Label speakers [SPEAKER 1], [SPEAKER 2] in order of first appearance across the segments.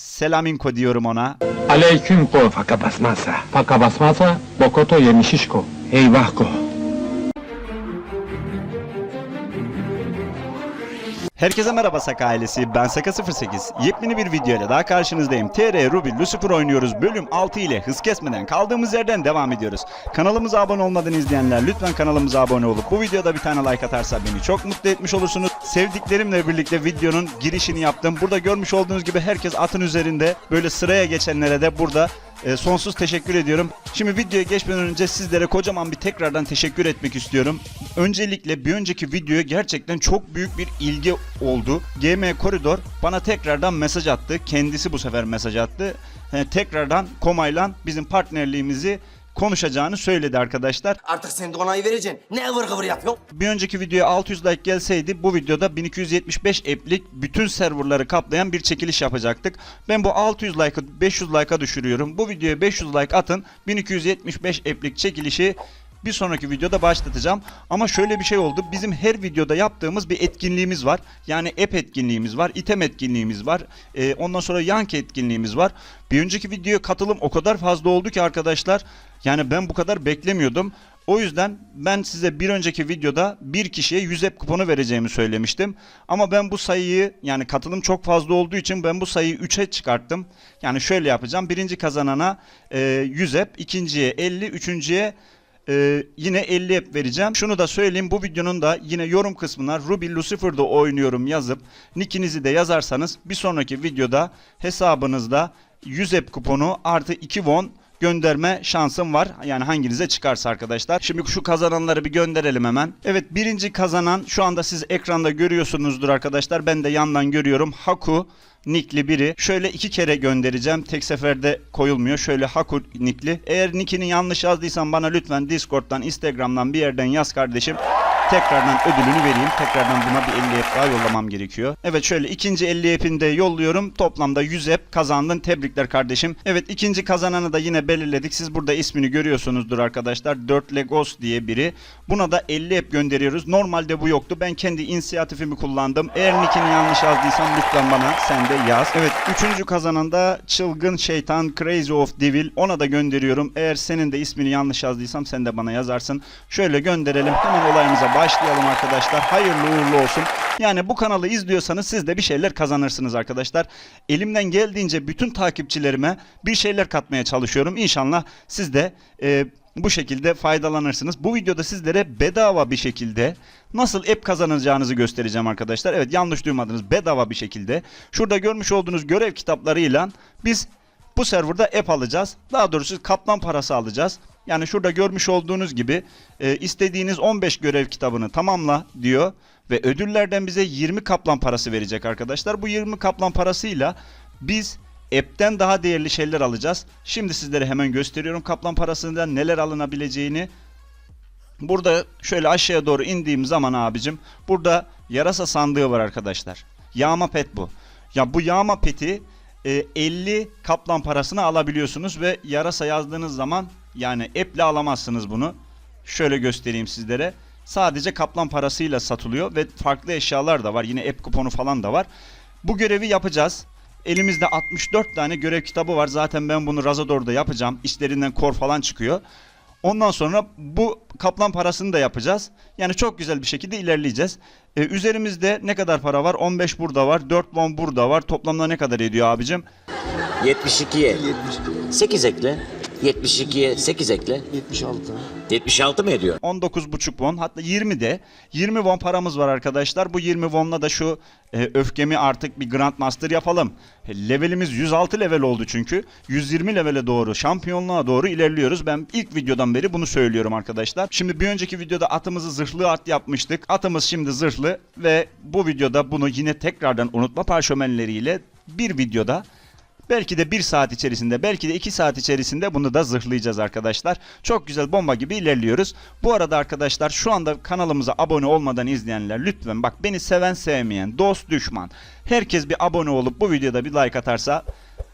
[SPEAKER 1] Selaminko diyorum ona.
[SPEAKER 2] Aleyküm ko faka basmazsa. Faka basmazsa bokoto yemişişko. Eyvah ko.
[SPEAKER 1] Herkese merhaba Saka ailesi, ben Saka 08. Yepyeni bir video ile daha karşınızdayım. TR Ruby Lucifer oynuyoruz. Bölüm 6 ile hız kesmeden kaldığımız yerden devam ediyoruz. Kanalımıza abone olmadan izleyenler lütfen kanalımıza abone olup bu videoda bir tane like atarsa beni çok mutlu etmiş olursunuz. Sevdiklerimle birlikte videonun girişini yaptım. Burada görmüş olduğunuz gibi herkes atın üzerinde. Böyle sıraya geçenlere de burada e, sonsuz teşekkür ediyorum. Şimdi videoya geçmeden önce sizlere kocaman bir tekrardan teşekkür etmek istiyorum. Öncelikle bir önceki videoya gerçekten çok büyük bir ilgi oldu. GM Koridor bana tekrardan mesaj attı. Kendisi bu sefer mesaj attı. E, tekrardan Koma'yla bizim partnerliğimizi konuşacağını söyledi arkadaşlar.
[SPEAKER 3] Artık sen de onayı vereceksin. Ne ıvır kıvır yapıyorsun?
[SPEAKER 1] Bir önceki videoya 600 like gelseydi bu videoda 1275 app'lik bütün serverları kaplayan bir çekiliş yapacaktık. Ben bu 600 like'ı 500 like'a düşürüyorum. Bu videoya 500 like atın 1275 app'lik çekilişi bir sonraki videoda başlatacağım. Ama şöyle bir şey oldu. Bizim her videoda yaptığımız bir etkinliğimiz var. Yani app etkinliğimiz var, item etkinliğimiz var. Ee, ondan sonra yank etkinliğimiz var. Bir önceki videoya katılım o kadar fazla oldu ki arkadaşlar. Yani ben bu kadar beklemiyordum. O yüzden ben size bir önceki videoda bir kişiye 100 app kuponu vereceğimi söylemiştim. Ama ben bu sayıyı yani katılım çok fazla olduğu için ben bu sayıyı 3'e çıkarttım. Yani şöyle yapacağım. Birinci kazanana e, 100 app, ikinciye 50, üçüncüye e, yine 50 app vereceğim. Şunu da söyleyeyim bu videonun da yine yorum kısmına Ruby Lucifer'da oynuyorum yazıp nickinizi de yazarsanız bir sonraki videoda hesabınızda 100 app kuponu artı 2 won gönderme şansım var. Yani hanginize çıkarsa arkadaşlar. Şimdi şu kazananları bir gönderelim hemen. Evet birinci kazanan şu anda siz ekranda görüyorsunuzdur arkadaşlar. Ben de yandan görüyorum. Haku nickli biri. Şöyle iki kere göndereceğim. Tek seferde koyulmuyor. Şöyle Haku nickli. Eğer nickini yanlış yazdıysan bana lütfen Discord'dan, Instagram'dan bir yerden yaz kardeşim. Tekrardan ödülünü vereyim. Tekrardan buna bir 50 app daha yollamam gerekiyor. Evet şöyle ikinci 50 app'ini de yolluyorum. Toplamda 100 app kazandın. Tebrikler kardeşim. Evet ikinci kazananı da yine belirledik. Siz burada ismini görüyorsunuzdur arkadaşlar. 4 Legos diye biri. Buna da 50 app gönderiyoruz. Normalde bu yoktu. Ben kendi inisiyatifimi kullandım. Eğer nickini yanlış yazdıysan lütfen bana sen de yaz. Evet üçüncü kazanan da Çılgın Şeytan Crazy of Devil. Ona da gönderiyorum. Eğer senin de ismini yanlış yazdıysam sen de bana yazarsın. Şöyle gönderelim. Hemen olayımıza başlayalım arkadaşlar. Hayırlı uğurlu olsun. Yani bu kanalı izliyorsanız siz de bir şeyler kazanırsınız arkadaşlar. Elimden geldiğince bütün takipçilerime bir şeyler katmaya çalışıyorum. İnşallah siz de e, bu şekilde faydalanırsınız. Bu videoda sizlere bedava bir şekilde nasıl app kazanacağınızı göstereceğim arkadaşlar. Evet yanlış duymadınız bedava bir şekilde. Şurada görmüş olduğunuz görev kitaplarıyla biz bu serverda app alacağız. Daha doğrusu kaplan parası alacağız. Yani şurada görmüş olduğunuz gibi e, istediğiniz 15 görev kitabını tamamla diyor. Ve ödüllerden bize 20 kaplan parası verecek arkadaşlar. Bu 20 kaplan parasıyla biz app'ten daha değerli şeyler alacağız. Şimdi sizlere hemen gösteriyorum kaplan parasından neler alınabileceğini. Burada şöyle aşağıya doğru indiğim zaman abicim burada yarasa sandığı var arkadaşlar. Yağma pet bu. Ya bu yağma peti e, 50 kaplan parasını alabiliyorsunuz ve yarasa yazdığınız zaman yani app'le alamazsınız bunu. Şöyle göstereyim sizlere. Sadece kaplan parasıyla satılıyor ve farklı eşyalar da var. Yine app kuponu falan da var. Bu görevi yapacağız. Elimizde 64 tane görev kitabı var. Zaten ben bunu Razador'da yapacağım. İçlerinden kor falan çıkıyor. Ondan sonra bu kaplan parasını da yapacağız. Yani çok güzel bir şekilde ilerleyeceğiz. Ee, üzerimizde ne kadar para var? 15 burada var, 4 won burada var. Toplamda ne kadar ediyor abicim?
[SPEAKER 4] 72'ye 8 ekle. 72'ye 8 ekle.
[SPEAKER 3] 76.
[SPEAKER 4] 76 mı ediyor?
[SPEAKER 1] 19,5 won hatta 20 de 20 won paramız var arkadaşlar. Bu 20 wonla da şu e, öfkemi artık bir Grandmaster yapalım. E, Levelimiz 106 level oldu çünkü. 120 levele doğru şampiyonluğa doğru ilerliyoruz. Ben ilk videodan beri bunu söylüyorum arkadaşlar. Şimdi bir önceki videoda atımızı zırhlı at yapmıştık. Atımız şimdi zırhlı ve bu videoda bunu yine tekrardan unutma parşömenleriyle bir videoda Belki de bir saat içerisinde, belki de iki saat içerisinde bunu da zırhlayacağız arkadaşlar. Çok güzel bomba gibi ilerliyoruz. Bu arada arkadaşlar şu anda kanalımıza abone olmadan izleyenler lütfen bak beni seven sevmeyen, dost düşman. Herkes bir abone olup bu videoda bir like atarsa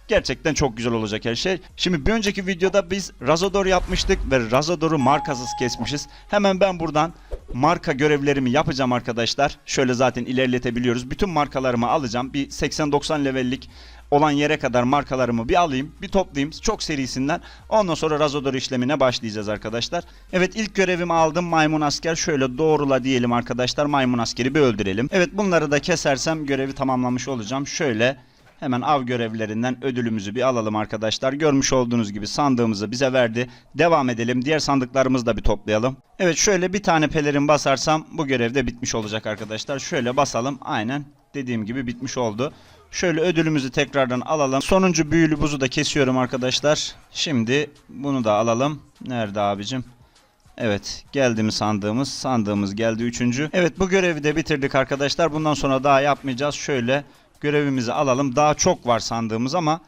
[SPEAKER 1] Gerçekten çok güzel olacak her şey. Şimdi bir önceki videoda biz Razador yapmıştık ve Razador'u markasız kesmişiz. Hemen ben buradan marka görevlerimi yapacağım arkadaşlar. Şöyle zaten ilerletebiliyoruz. Bütün markalarımı alacağım. Bir 80-90 levellik olan yere kadar markalarımı bir alayım, bir toplayayım. Çok serisinden. Ondan sonra Razodor işlemine başlayacağız arkadaşlar. Evet ilk görevimi aldım. Maymun asker şöyle doğrula diyelim arkadaşlar. Maymun askeri bir öldürelim. Evet bunları da kesersem görevi tamamlamış olacağım. Şöyle Hemen av görevlerinden ödülümüzü bir alalım arkadaşlar. Görmüş olduğunuz gibi sandığımızı bize verdi. Devam edelim. Diğer sandıklarımızı da bir toplayalım. Evet şöyle bir tane pelerin basarsam bu görev de bitmiş olacak arkadaşlar. Şöyle basalım. Aynen dediğim gibi bitmiş oldu. Şöyle ödülümüzü tekrardan alalım. Sonuncu büyülü buzu da kesiyorum arkadaşlar. Şimdi bunu da alalım. Nerede abicim? Evet geldi mi sandığımız? Sandığımız geldi üçüncü. Evet bu görevi de bitirdik arkadaşlar. Bundan sonra daha yapmayacağız. Şöyle görevimizi alalım. Daha çok var sandığımız ama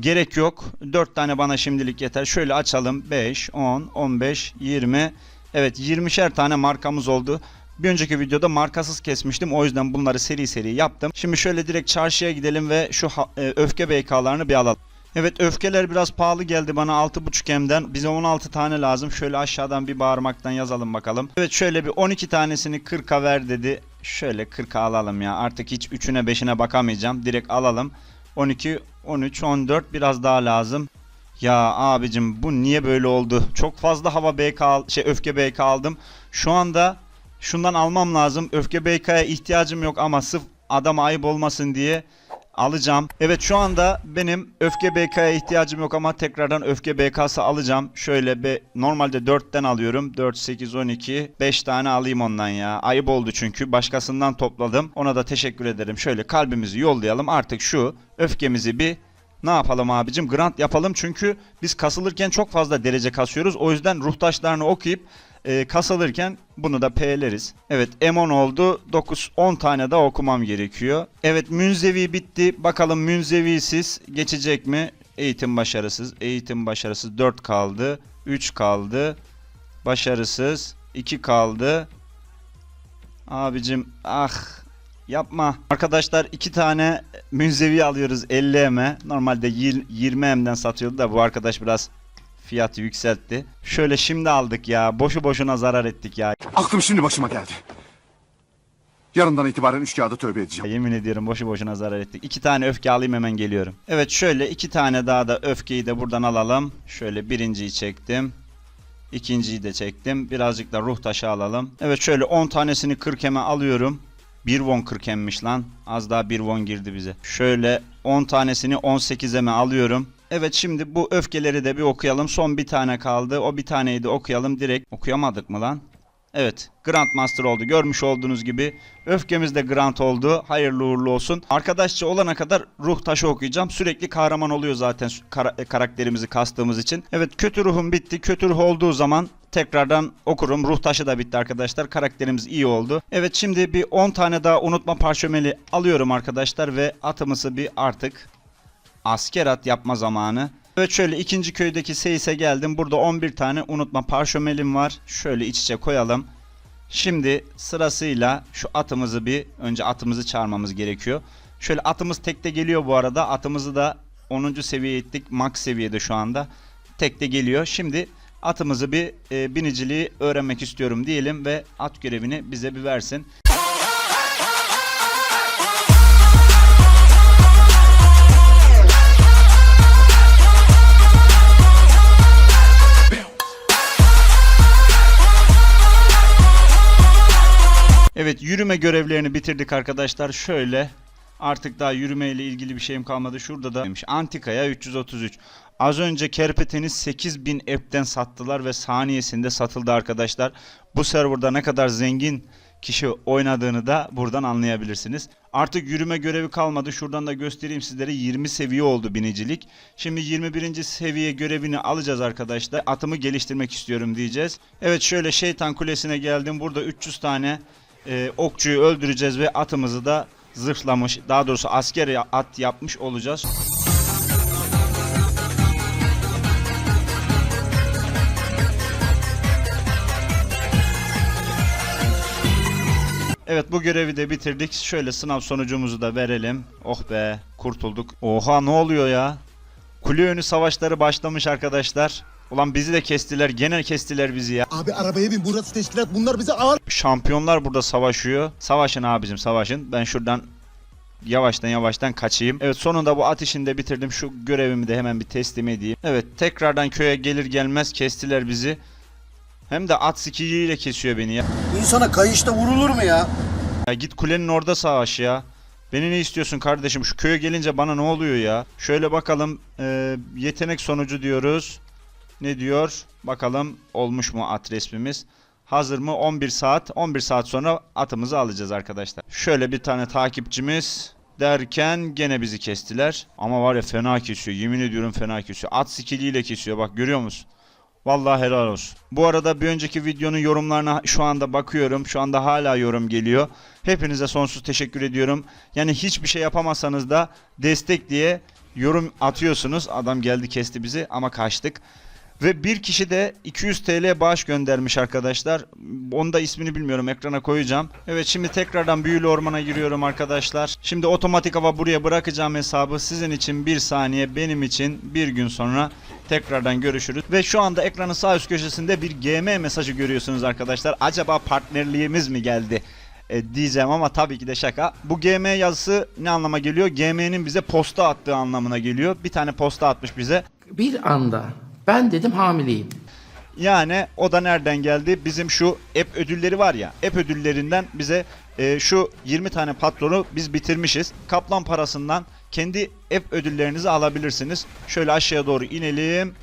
[SPEAKER 1] gerek yok. 4 tane bana şimdilik yeter. Şöyle açalım. 5, 10, 15, 20. Evet 20'şer tane markamız oldu. Bir önceki videoda markasız kesmiştim. O yüzden bunları seri seri yaptım. Şimdi şöyle direkt çarşıya gidelim ve şu e, öfke BK'larını bir alalım. Evet öfkeler biraz pahalı geldi bana 6.5M'den. Bize 16 tane lazım. Şöyle aşağıdan bir bağırmaktan yazalım bakalım. Evet şöyle bir 12 tanesini 40'a ver dedi. Şöyle 40'a alalım ya. Artık hiç 3'üne 5'ine bakamayacağım. Direkt alalım. 12, 13, 14 biraz daha lazım. Ya abicim bu niye böyle oldu? Çok fazla hava BK şey öfke BK aldım. Şu anda şundan almam lazım. Öfke BK'ya ihtiyacım yok ama sırf adama ayıp olmasın diye alacağım. Evet şu anda benim öfke BK'ya ihtiyacım yok ama tekrardan öfke BK'sı alacağım. Şöyle be, normalde 4'ten alıyorum. 4, 8, 12. 5 tane alayım ondan ya. Ayıp oldu çünkü. Başkasından topladım. Ona da teşekkür ederim. Şöyle kalbimizi yollayalım. Artık şu öfkemizi bir ne yapalım abicim? Grant yapalım çünkü biz kasılırken çok fazla derece kasıyoruz. O yüzden ruh taşlarını okuyup e, kasılırken bunu da P'leriz. Evet M10 oldu. 9 10 tane daha okumam gerekiyor. Evet münzevi bitti. Bakalım münzevisiz geçecek mi? Eğitim başarısız. Eğitim başarısız 4 kaldı. 3 kaldı. Başarısız 2 kaldı. Abicim ah yapma. Arkadaşlar iki tane münzevi alıyoruz 50 M. Normalde yir- 20 M'den satıyordu da bu arkadaş biraz fiyatı yükseltti. Şöyle şimdi aldık ya. Boşu boşuna zarar ettik ya.
[SPEAKER 5] Aklım şimdi başıma geldi. Yarından itibaren üç kağıda tövbe edeceğim.
[SPEAKER 1] Yemin ediyorum boşu boşuna zarar ettik. İki tane öfke alayım hemen geliyorum. Evet şöyle iki tane daha da öfkeyi de buradan alalım. Şöyle birinciyi çektim. İkinciyi de çektim. Birazcık da ruh taşı alalım. Evet şöyle 10 tanesini 40 eme alıyorum. 1 won 40 emmiş lan. Az daha 1 won girdi bize. Şöyle 10 tanesini 18 eme alıyorum. Evet şimdi bu öfkeleri de bir okuyalım. Son bir tane kaldı. O bir taneyi de okuyalım direkt. Okuyamadık mı lan? Evet Grandmaster oldu. Görmüş olduğunuz gibi öfkemiz de Grand oldu. Hayırlı uğurlu olsun. Arkadaşça olana kadar ruh taşı okuyacağım. Sürekli kahraman oluyor zaten kara- e, karakterimizi kastığımız için. Evet kötü ruhum bitti. Kötü ruh olduğu zaman tekrardan okurum. Ruh taşı da bitti arkadaşlar. Karakterimiz iyi oldu. Evet şimdi bir 10 tane daha unutma parşömeli alıyorum arkadaşlar ve atımızı bir artık asker at yapma zamanı. Evet şöyle ikinci köydeki Seyis'e geldim. Burada 11 tane unutma parşömelim var. Şöyle iç içe koyalım. Şimdi sırasıyla şu atımızı bir önce atımızı çağırmamız gerekiyor. Şöyle atımız tekte geliyor bu arada. Atımızı da 10. seviyeye ettik. Max seviyede şu anda. Tekte geliyor. Şimdi atımızı bir e, biniciliği öğrenmek istiyorum diyelim ve at görevini bize bir versin. Evet yürüme görevlerini bitirdik arkadaşlar. Şöyle artık daha yürüme ile ilgili bir şeyim kalmadı. Şurada da demiş. Antika'ya 333. Az önce kerpeteni 8000 app'ten sattılar ve saniyesinde satıldı arkadaşlar. Bu serverda ne kadar zengin kişi oynadığını da buradan anlayabilirsiniz. Artık yürüme görevi kalmadı. Şuradan da göstereyim sizlere 20 seviye oldu binicilik. Şimdi 21. seviye görevini alacağız arkadaşlar. Atımı geliştirmek istiyorum diyeceğiz. Evet şöyle şeytan kulesine geldim. Burada 300 tane e, okçuyu öldüreceğiz ve atımızı da zırhlamış, daha doğrusu asker at yapmış olacağız. Evet bu görevi de bitirdik. Şöyle sınav sonucumuzu da verelim. Oh be kurtulduk. Oha ne oluyor ya? Kule önü savaşları başlamış arkadaşlar. Ulan bizi de kestiler. Gene kestiler bizi ya.
[SPEAKER 6] Abi arabaya bin burası teşkilat bunlar bize ağır.
[SPEAKER 1] Şampiyonlar burada savaşıyor. Savaşın abicim savaşın. Ben şuradan yavaştan yavaştan kaçayım. Evet sonunda bu at işini de bitirdim. Şu görevimi de hemen bir teslim edeyim. Evet tekrardan köye gelir gelmez kestiler bizi. Hem de at sikiyiyle kesiyor beni ya.
[SPEAKER 6] İnsana kayışta vurulur mu ya?
[SPEAKER 1] Ya git kulenin orada savaş ya. Beni ne istiyorsun kardeşim? Şu köye gelince bana ne oluyor ya? Şöyle bakalım. Ee, yetenek sonucu diyoruz. Ne diyor? Bakalım olmuş mu at resmimiz? Hazır mı? 11 saat. 11 saat sonra atımızı alacağız arkadaşlar. Şöyle bir tane takipçimiz derken gene bizi kestiler. Ama var ya fena kesiyor. Yemin ediyorum fena kesiyor. At skilliyle kesiyor. Bak görüyor musun? Vallahi helal olsun. Bu arada bir önceki videonun yorumlarına şu anda bakıyorum. Şu anda hala yorum geliyor. Hepinize sonsuz teşekkür ediyorum. Yani hiçbir şey yapamasanız da destek diye yorum atıyorsunuz. Adam geldi kesti bizi ama kaçtık. Ve bir kişi de 200 TL bağış göndermiş arkadaşlar. Onu da ismini bilmiyorum ekrana koyacağım. Evet şimdi tekrardan büyülü ormana giriyorum arkadaşlar. Şimdi otomatik hava buraya bırakacağım hesabı. Sizin için bir saniye benim için bir gün sonra tekrardan görüşürüz. Ve şu anda ekranın sağ üst köşesinde bir GM mesajı görüyorsunuz arkadaşlar. Acaba partnerliğimiz mi geldi? E, diyeceğim ama tabii ki de şaka. Bu GM yazısı ne anlama geliyor? GM'nin bize posta attığı anlamına geliyor. Bir tane posta atmış bize.
[SPEAKER 7] Bir anda ben dedim hamileyim.
[SPEAKER 1] Yani o da nereden geldi? Bizim şu app ödülleri var ya. App ödüllerinden bize e, şu 20 tane patronu biz bitirmişiz. Kaplan parasından kendi app ödüllerinizi alabilirsiniz. Şöyle aşağıya doğru inelim.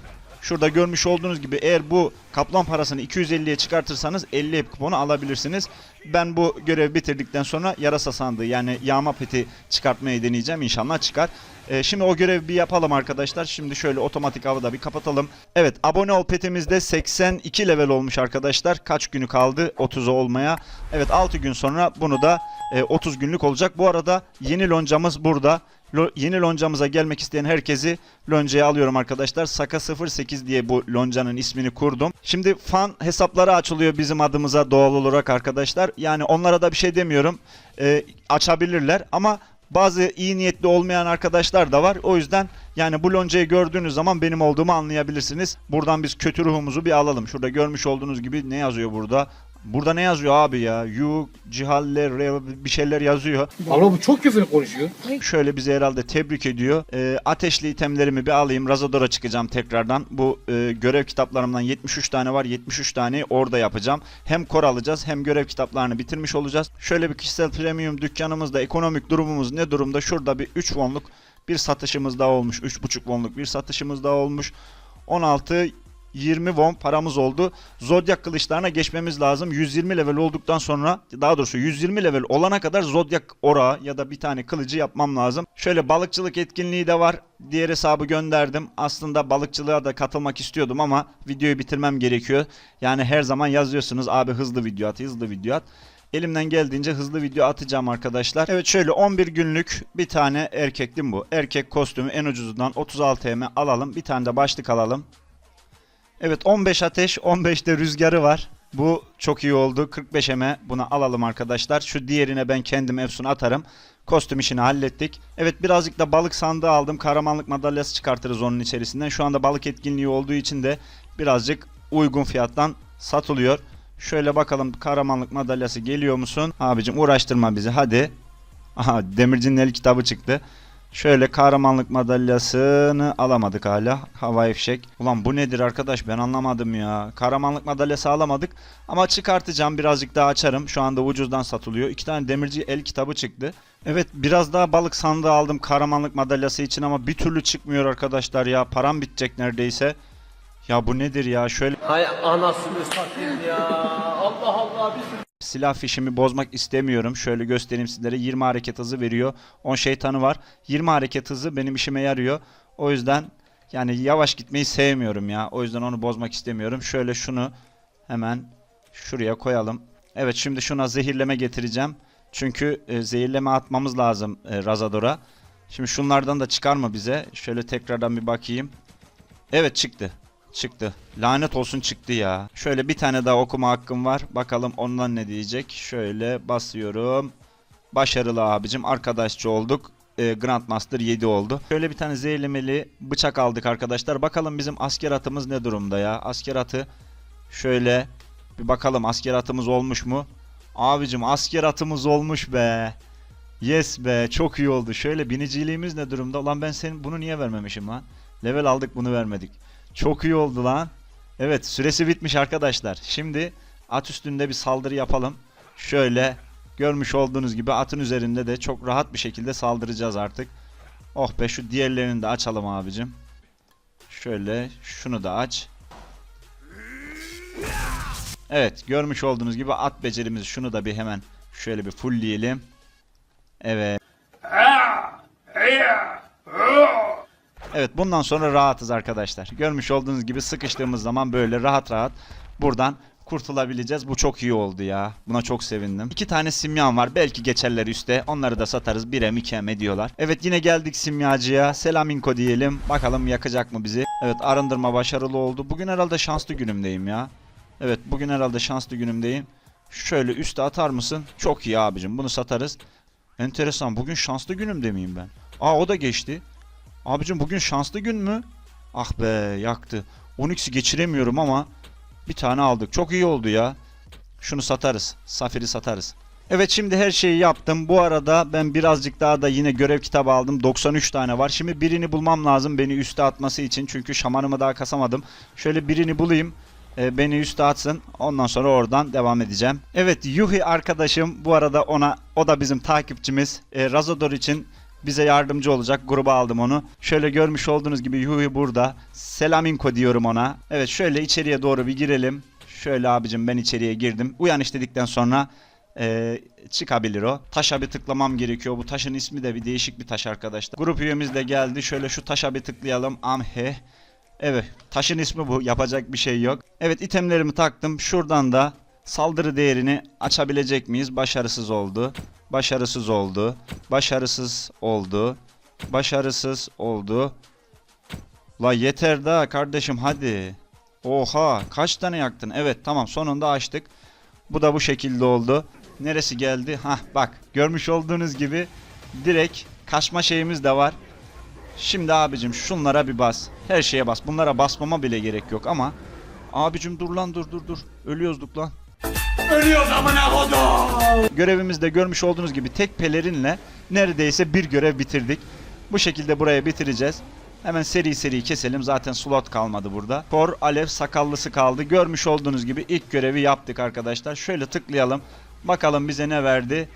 [SPEAKER 1] Şurada görmüş olduğunuz gibi eğer bu kaplan parasını 250'ye çıkartırsanız 50 app kuponu alabilirsiniz. Ben bu görevi bitirdikten sonra yarasa sandığı yani yağma peti çıkartmayı deneyeceğim. İnşallah çıkar. Ee, şimdi o görevi bir yapalım arkadaşlar. Şimdi şöyle otomatik avı bir kapatalım. Evet abone ol petimizde 82 level olmuş arkadaşlar. Kaç günü kaldı 30'a olmaya. Evet 6 gün sonra bunu da e, 30 günlük olacak. Bu arada yeni loncamız burada. Lo- yeni loncamıza gelmek isteyen herkesi loncaya alıyorum arkadaşlar. Saka 08 diye bu loncanın ismini kurdum. Şimdi fan hesapları açılıyor bizim adımıza doğal olarak arkadaşlar. Yani onlara da bir şey demiyorum. Ee, açabilirler ama bazı iyi niyetli olmayan arkadaşlar da var. O yüzden yani bu loncayı gördüğünüz zaman benim olduğumu anlayabilirsiniz. Buradan biz kötü ruhumuzu bir alalım. Şurada görmüş olduğunuz gibi ne yazıyor burada? Burada ne yazıyor abi ya? Yu, cihalle, re- bir şeyler yazıyor.
[SPEAKER 8] Ama bu çok küfür konuşuyor.
[SPEAKER 1] Şöyle bizi herhalde tebrik ediyor. Ee, ateşli itemlerimi bir alayım. Razador'a çıkacağım tekrardan. Bu e, görev kitaplarımdan 73 tane var. 73 tane orada yapacağım. Hem kor alacağız hem görev kitaplarını bitirmiş olacağız. Şöyle bir kişisel premium dükkanımızda ekonomik durumumuz ne durumda? Şurada bir 3 wonluk bir satışımız daha olmuş. 3.5 wonluk bir satışımız daha olmuş. 16 20 won paramız oldu. Zodyak kılıçlarına geçmemiz lazım. 120 level olduktan sonra daha doğrusu 120 level olana kadar zodyak orağı ya da bir tane kılıcı yapmam lazım. Şöyle balıkçılık etkinliği de var. Diğer hesabı gönderdim. Aslında balıkçılığa da katılmak istiyordum ama videoyu bitirmem gerekiyor. Yani her zaman yazıyorsunuz abi hızlı video at, hızlı video at. Elimden geldiğince hızlı video atacağım arkadaşlar. Evet şöyle 11 günlük bir tane erkek değil mi bu? Erkek kostümü en ucuzundan 36 TM alalım. Bir tane de başlık alalım. Evet 15 ateş 15 de rüzgarı var. Bu çok iyi oldu. 45 eme bunu alalım arkadaşlar. Şu diğerine ben kendim Efsun atarım. Kostüm işini hallettik. Evet birazcık da balık sandığı aldım. Kahramanlık madalyası çıkartırız onun içerisinden. Şu anda balık etkinliği olduğu için de birazcık uygun fiyattan satılıyor. Şöyle bakalım kahramanlık madalyası geliyor musun? Abicim uğraştırma bizi hadi. Aha demircinin el kitabı çıktı. Şöyle kahramanlık madalyasını alamadık hala. Havai fişek. Ulan bu nedir arkadaş ben anlamadım ya. Kahramanlık madalyası alamadık. Ama çıkartacağım birazcık daha açarım. Şu anda ucuzdan satılıyor. İki tane demirci el kitabı çıktı. Evet biraz daha balık sandığı aldım kahramanlık madalyası için ama bir türlü çıkmıyor arkadaşlar ya. Param bitecek neredeyse. Ya bu nedir ya? Şöyle
[SPEAKER 8] Hay anasını satayım ya. Allah
[SPEAKER 1] silah fişimi bozmak istemiyorum. Şöyle göstereyim sizlere. 20 hareket hızı veriyor. 10 şeytanı var. 20 hareket hızı benim işime yarıyor. O yüzden yani yavaş gitmeyi sevmiyorum ya. O yüzden onu bozmak istemiyorum. Şöyle şunu hemen şuraya koyalım. Evet şimdi şuna zehirleme getireceğim. Çünkü e, zehirleme atmamız lazım e, Razador'a. Şimdi şunlardan da çıkar mı bize? Şöyle tekrardan bir bakayım. Evet çıktı. Çıktı. Lanet olsun çıktı ya. Şöyle bir tane daha okuma hakkım var. Bakalım ondan ne diyecek. Şöyle basıyorum. Başarılı abicim. Arkadaşçı olduk. E, Grandmaster 7 oldu. Şöyle bir tane zehirlemeli bıçak aldık arkadaşlar. Bakalım bizim asker atımız ne durumda ya. Asker atı şöyle bir bakalım asker atımız olmuş mu? Abicim asker atımız olmuş be. Yes be çok iyi oldu. Şöyle biniciliğimiz ne durumda? Lan ben senin bunu niye vermemişim lan? Level aldık bunu vermedik. Çok iyi oldu lan. Evet süresi bitmiş arkadaşlar. Şimdi at üstünde bir saldırı yapalım. Şöyle görmüş olduğunuz gibi atın üzerinde de çok rahat bir şekilde saldıracağız artık. Oh be şu diğerlerini de açalım abicim. Şöyle şunu da aç. Evet görmüş olduğunuz gibi at becerimizi şunu da bir hemen şöyle bir fullleyelim. Evet. Evet bundan sonra rahatız arkadaşlar. Görmüş olduğunuz gibi sıkıştığımız zaman böyle rahat rahat buradan kurtulabileceğiz. Bu çok iyi oldu ya. Buna çok sevindim. İki tane simyan var. Belki geçerler üste. Onları da satarız. 1'e 2'e diyorlar. Evet yine geldik simyacıya. Selaminko diyelim. Bakalım yakacak mı bizi? Evet arındırma başarılı oldu. Bugün herhalde şanslı günümdeyim ya. Evet bugün herhalde şanslı günümdeyim. Şöyle üste atar mısın? Çok iyi abicim. Bunu satarız. Enteresan. Bugün şanslı günümde miyim ben? Aa o da geçti. Abicim bugün şanslı gün mü? Ah be yaktı. 12'si geçiremiyorum ama bir tane aldık. Çok iyi oldu ya. Şunu satarız. Safiri satarız. Evet şimdi her şeyi yaptım. Bu arada ben birazcık daha da yine görev kitabı aldım. 93 tane var. Şimdi birini bulmam lazım beni üste atması için. Çünkü şamanımı daha kasamadım. Şöyle birini bulayım. e, beni üste atsın. Ondan sonra oradan devam edeceğim. Evet Yuhi arkadaşım bu arada ona o da bizim takipçimiz. E, Razodor için bize yardımcı olacak. Gruba aldım onu. Şöyle görmüş olduğunuz gibi Yuhi burada. Selaminko diyorum ona. Evet şöyle içeriye doğru bir girelim. Şöyle abicim ben içeriye girdim. Uyanış dedikten sonra e, çıkabilir o. Taşa bir tıklamam gerekiyor. Bu taşın ismi de bir değişik bir taş arkadaşlar. Grup üyemiz de geldi. Şöyle şu taşa bir tıklayalım. Amhe. Evet taşın ismi bu. Yapacak bir şey yok. Evet itemlerimi taktım. Şuradan da saldırı değerini açabilecek miyiz? Başarısız oldu. Başarısız oldu. Başarısız oldu. Başarısız oldu. La yeter da kardeşim hadi. Oha kaç tane yaktın? Evet tamam sonunda açtık. Bu da bu şekilde oldu. Neresi geldi? Hah bak görmüş olduğunuz gibi direkt kaçma şeyimiz de var. Şimdi abicim şunlara bir bas. Her şeye bas. Bunlara basmama bile gerek yok ama abicim dur lan dur dur dur. Ölüyozduk lan. Görevimizde görmüş olduğunuz gibi tek pelerinle neredeyse bir görev bitirdik. Bu şekilde buraya bitireceğiz. Hemen seri seri keselim. Zaten slot kalmadı burada. Kor alev sakallısı kaldı. Görmüş olduğunuz gibi ilk görevi yaptık arkadaşlar. Şöyle tıklayalım. Bakalım bize ne verdi?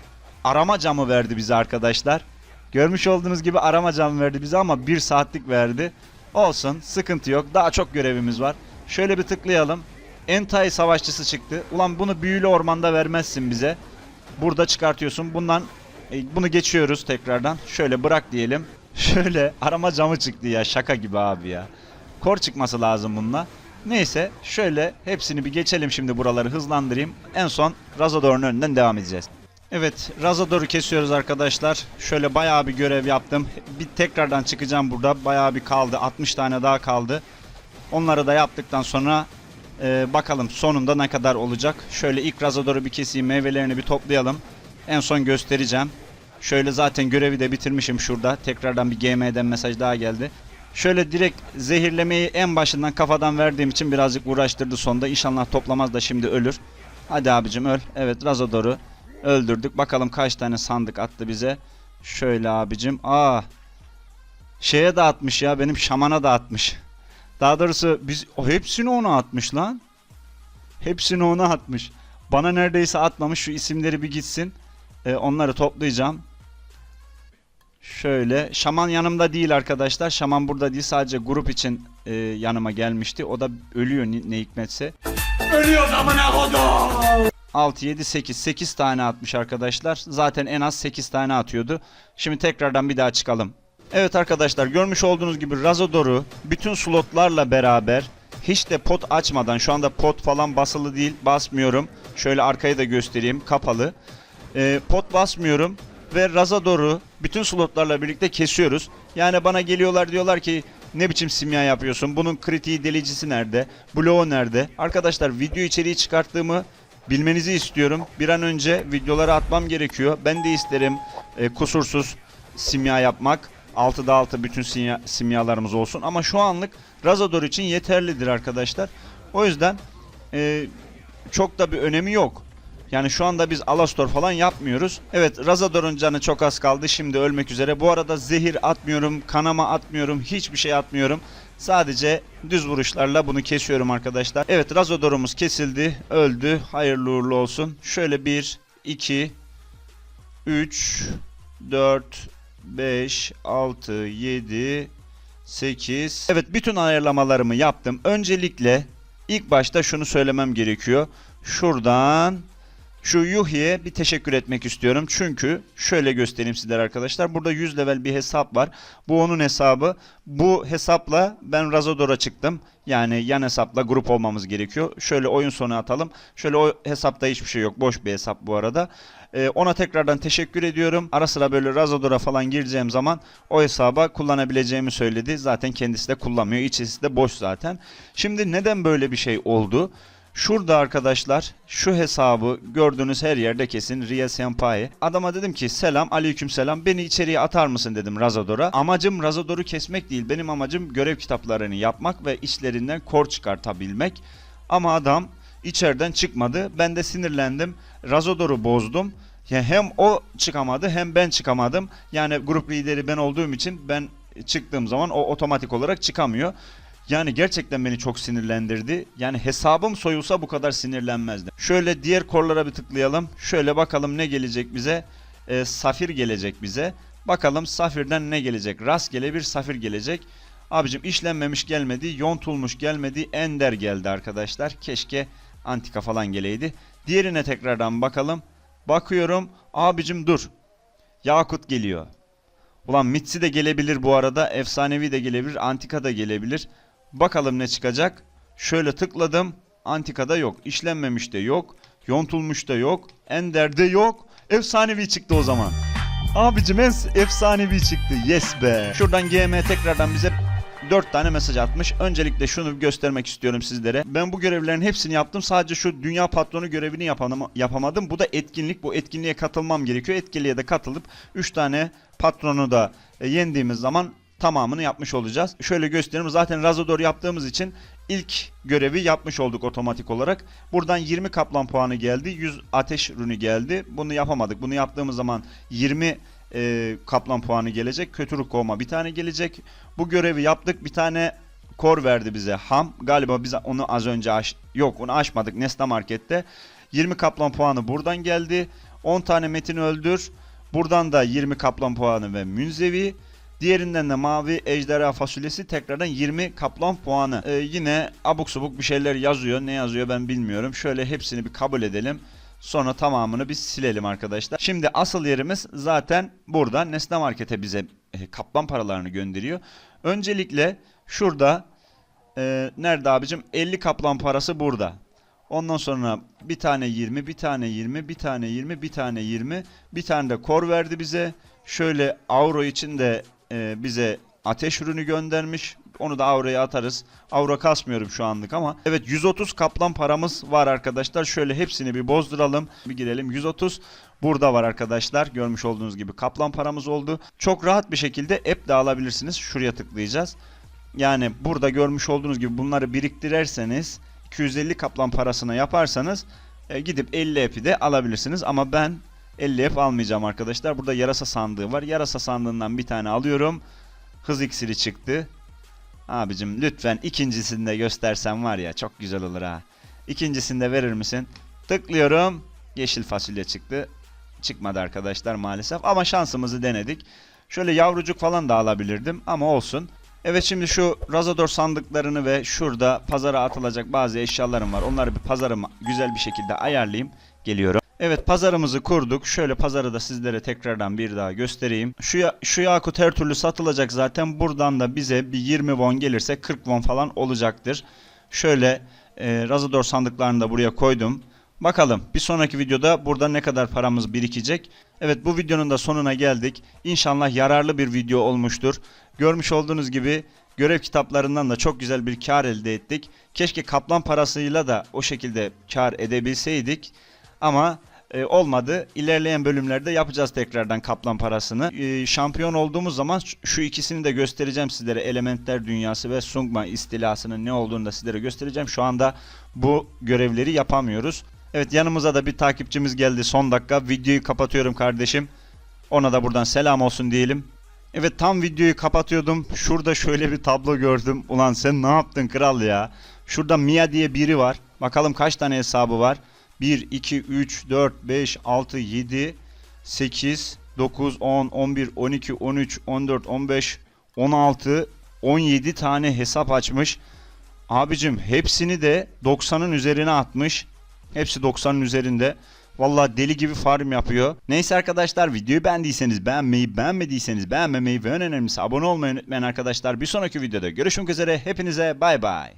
[SPEAKER 1] Arama camı verdi bize arkadaşlar. Görmüş olduğunuz gibi arama camı verdi bize ama bir saatlik verdi. Olsun sıkıntı yok. Daha çok görevimiz var. Şöyle bir tıklayalım. Entay savaşçısı çıktı. Ulan bunu büyülü ormanda vermezsin bize. Burada çıkartıyorsun. Bundan e, bunu geçiyoruz tekrardan. Şöyle bırak diyelim. Şöyle arama camı çıktı ya. Şaka gibi abi ya. Kor çıkması lazım bununla. Neyse şöyle hepsini bir geçelim şimdi buraları hızlandırayım. En son Razador'un önünden devam edeceğiz. Evet Razador'u kesiyoruz arkadaşlar. Şöyle bayağı bir görev yaptım. Bir tekrardan çıkacağım burada. Bayağı bir kaldı. 60 tane daha kaldı. Onları da yaptıktan sonra e, bakalım sonunda ne kadar olacak. Şöyle ilk Razador'u bir keseyim. Meyvelerini bir toplayalım. En son göstereceğim. Şöyle zaten görevi de bitirmişim şurada. Tekrardan bir GM'den mesaj daha geldi. Şöyle direkt zehirlemeyi en başından kafadan verdiğim için birazcık uğraştırdı sonda. İnşallah toplamaz da şimdi ölür. Hadi abicim öl. Evet Razador'u öldürdük. Bakalım kaç tane sandık attı bize. Şöyle abicim. Aa. Şeye de atmış ya. Benim şamana da atmış. Daha doğrusu biz o hepsini ona atmış lan. Hepsini ona atmış. Bana neredeyse atmamış. Şu isimleri bir gitsin. Ee, onları toplayacağım. Şöyle. Şaman yanımda değil arkadaşlar. Şaman burada değil. Sadece grup için e, yanıma gelmişti. O da ölüyor ne, ne hikmetse. 6, 7, 8. 8 tane atmış arkadaşlar. Zaten en az 8 tane atıyordu. Şimdi tekrardan bir daha çıkalım. Evet arkadaşlar görmüş olduğunuz gibi Razodor'u bütün slotlarla beraber hiç de pot açmadan şu anda pot falan basılı değil basmıyorum. Şöyle arkayı da göstereyim kapalı. Ee, pot basmıyorum ve Razador'u bütün slotlarla birlikte kesiyoruz. Yani bana geliyorlar diyorlar ki ne biçim simya yapıyorsun? Bunun kritiği delicisi nerede? Bloğu nerede? Arkadaşlar video içeriği çıkarttığımı bilmenizi istiyorum. Bir an önce videoları atmam gerekiyor. Ben de isterim e, kusursuz simya yapmak. 6'da 6 bütün simya, simyalarımız olsun. Ama şu anlık Razador için yeterlidir arkadaşlar. O yüzden e, çok da bir önemi yok. Yani şu anda biz Alastor falan yapmıyoruz. Evet Razador'un canı çok az kaldı. Şimdi ölmek üzere. Bu arada zehir atmıyorum, kanama atmıyorum, hiçbir şey atmıyorum. Sadece düz vuruşlarla bunu kesiyorum arkadaşlar. Evet Razador'umuz kesildi, öldü. Hayırlı uğurlu olsun. Şöyle 1, 2, 3, 4, 5, 6, 7, 8. Evet bütün ayarlamalarımı yaptım. Öncelikle ilk başta şunu söylemem gerekiyor. Şuradan şu Yuhi'ye bir teşekkür etmek istiyorum. Çünkü şöyle göstereyim sizlere arkadaşlar. Burada 100 level bir hesap var. Bu onun hesabı. Bu hesapla ben Razador'a çıktım. Yani yan hesapla grup olmamız gerekiyor. Şöyle oyun sonu atalım. Şöyle o hesapta hiçbir şey yok. Boş bir hesap bu arada. Ee, ona tekrardan teşekkür ediyorum. Ara sıra böyle Razador'a falan gireceğim zaman o hesaba kullanabileceğimi söyledi. Zaten kendisi de kullanmıyor. İçerisi de boş zaten. Şimdi neden böyle bir şey oldu? Şurada arkadaşlar şu hesabı gördüğünüz her yerde kesin Ria Senpai. Adama dedim ki selam aleyküm selam beni içeriye atar mısın dedim Razador'a. Amacım Razador'u kesmek değil benim amacım görev kitaplarını yapmak ve içlerinden kor çıkartabilmek. Ama adam içeriden çıkmadı ben de sinirlendim Razador'u bozdum. Ya hem o çıkamadı hem ben çıkamadım. Yani grup lideri ben olduğum için ben çıktığım zaman o otomatik olarak çıkamıyor. Yani gerçekten beni çok sinirlendirdi. Yani hesabım soyulsa bu kadar sinirlenmezdim. Şöyle diğer korlara bir tıklayalım. Şöyle bakalım ne gelecek bize. Ee, safir gelecek bize. Bakalım safirden ne gelecek. Rastgele bir safir gelecek. Abicim işlenmemiş gelmedi. Yontulmuş gelmedi. Ender geldi arkadaşlar. Keşke antika falan geleydi. Diğerine tekrardan bakalım. Bakıyorum. Abicim dur. Yakut geliyor. Ulan Mitsi de gelebilir bu arada. Efsanevi de gelebilir. Antika da gelebilir. Bakalım ne çıkacak. Şöyle tıkladım. Antikada yok. İşlenmemiş de yok. Yontulmuş da yok. Ender'de yok. Efsanevi çıktı o zaman. Abicim efsanevi çıktı. Yes be. Şuradan GM tekrardan bize 4 tane mesaj atmış. Öncelikle şunu göstermek istiyorum sizlere. Ben bu görevlerin hepsini yaptım. Sadece şu dünya patronu görevini yapama- yapamadım. Bu da etkinlik. Bu etkinliğe katılmam gerekiyor. Etkinliğe de katılıp 3 tane patronu da e, yendiğimiz zaman tamamını yapmış olacağız. Şöyle göstereyim. Zaten Razador yaptığımız için ilk görevi yapmış olduk otomatik olarak. Buradan 20 kaplan puanı geldi. 100 ateş rünü geldi. Bunu yapamadık. Bunu yaptığımız zaman 20 e, kaplan puanı gelecek. Kötü ruh kovma bir tane gelecek. Bu görevi yaptık. Bir tane kor verdi bize ham. Galiba biz onu az önce aş yok onu aşmadık Nesta Market'te. 20 kaplan puanı buradan geldi. 10 tane metin öldür. Buradan da 20 kaplan puanı ve münzevi. Diğerinden de mavi ejderha fasulyesi tekrardan 20 kaplan puanı. Ee, yine abuk subuk bir şeyler yazıyor. Ne yazıyor ben bilmiyorum. Şöyle hepsini bir kabul edelim. Sonra tamamını biz silelim arkadaşlar. Şimdi asıl yerimiz zaten burada. Nesne Market'e bize e, kaplan paralarını gönderiyor. Öncelikle şurada e, nerede abicim? 50 kaplan parası burada. Ondan sonra bir tane 20, bir tane 20, bir tane 20, bir tane 20, bir tane de kor verdi bize. Şöyle avro için de e, bize ateş ürünü göndermiş. Onu da avroya atarız. Avro kasmıyorum şu anlık ama. Evet 130 kaplan paramız var arkadaşlar. Şöyle hepsini bir bozduralım. Bir girelim. 130 burada var arkadaşlar. Görmüş olduğunuz gibi kaplan paramız oldu. Çok rahat bir şekilde app de alabilirsiniz. Şuraya tıklayacağız. Yani burada görmüş olduğunuz gibi bunları biriktirirseniz 250 kaplan parasına yaparsanız e, gidip 50 app'i de alabilirsiniz. Ama ben 50 app almayacağım arkadaşlar. Burada yarasa sandığı var. Yarasa sandığından bir tane alıyorum. Hız iksiri çıktı. Abicim lütfen ikincisini de göstersen var ya çok güzel olur ha. İkincisini de verir misin? Tıklıyorum. Yeşil fasulye çıktı. Çıkmadı arkadaşlar maalesef ama şansımızı denedik. Şöyle yavrucuk falan da alabilirdim ama olsun. Evet şimdi şu Razador sandıklarını ve şurada pazara atılacak bazı eşyalarım var. Onları bir pazarıma güzel bir şekilde ayarlayayım. Geliyorum. Evet pazarımızı kurduk. Şöyle pazarı da sizlere tekrardan bir daha göstereyim. Şu, ya, şu yakut her türlü satılacak zaten. Buradan da bize bir 20 won gelirse 40 won falan olacaktır. Şöyle e, Razador sandıklarını da buraya koydum. Bakalım bir sonraki videoda burada ne kadar paramız birikecek. Evet bu videonun da sonuna geldik. İnşallah yararlı bir video olmuştur. Görmüş olduğunuz gibi görev kitaplarından da çok güzel bir kar elde ettik. Keşke kaplan parasıyla da o şekilde kar edebilseydik. Ama e, olmadı. İlerleyen bölümlerde yapacağız tekrardan kaplan parasını. E, şampiyon olduğumuz zaman şu- ikisini de göstereceğim sizlere. Elementler dünyası ve Sungma istilasının ne olduğunu da sizlere göstereceğim. Şu anda bu görevleri yapamıyoruz. Evet yanımıza da bir takipçimiz geldi son dakika. Videoyu kapatıyorum kardeşim. Ona da buradan selam olsun diyelim. Evet tam videoyu kapatıyordum. Şurada şöyle bir tablo gördüm. Ulan sen ne yaptın kral ya? Şurada Mia diye biri var. Bakalım kaç tane hesabı var? 1, 2, 3, 4, 5, 6, 7, 8, 9, 10, 11, 12, 13, 14, 15, 16, 17 tane hesap açmış. Abicim hepsini de 90'ın üzerine atmış. Hepsi 90'ın üzerinde. Vallahi deli gibi farm yapıyor. Neyse arkadaşlar videoyu beğendiyseniz beğenmeyi, beğenmediyseniz beğenmemeyi ve en önemlisi abone olmayı unutmayın arkadaşlar. Bir sonraki videoda görüşmek üzere. Hepinize bay bay.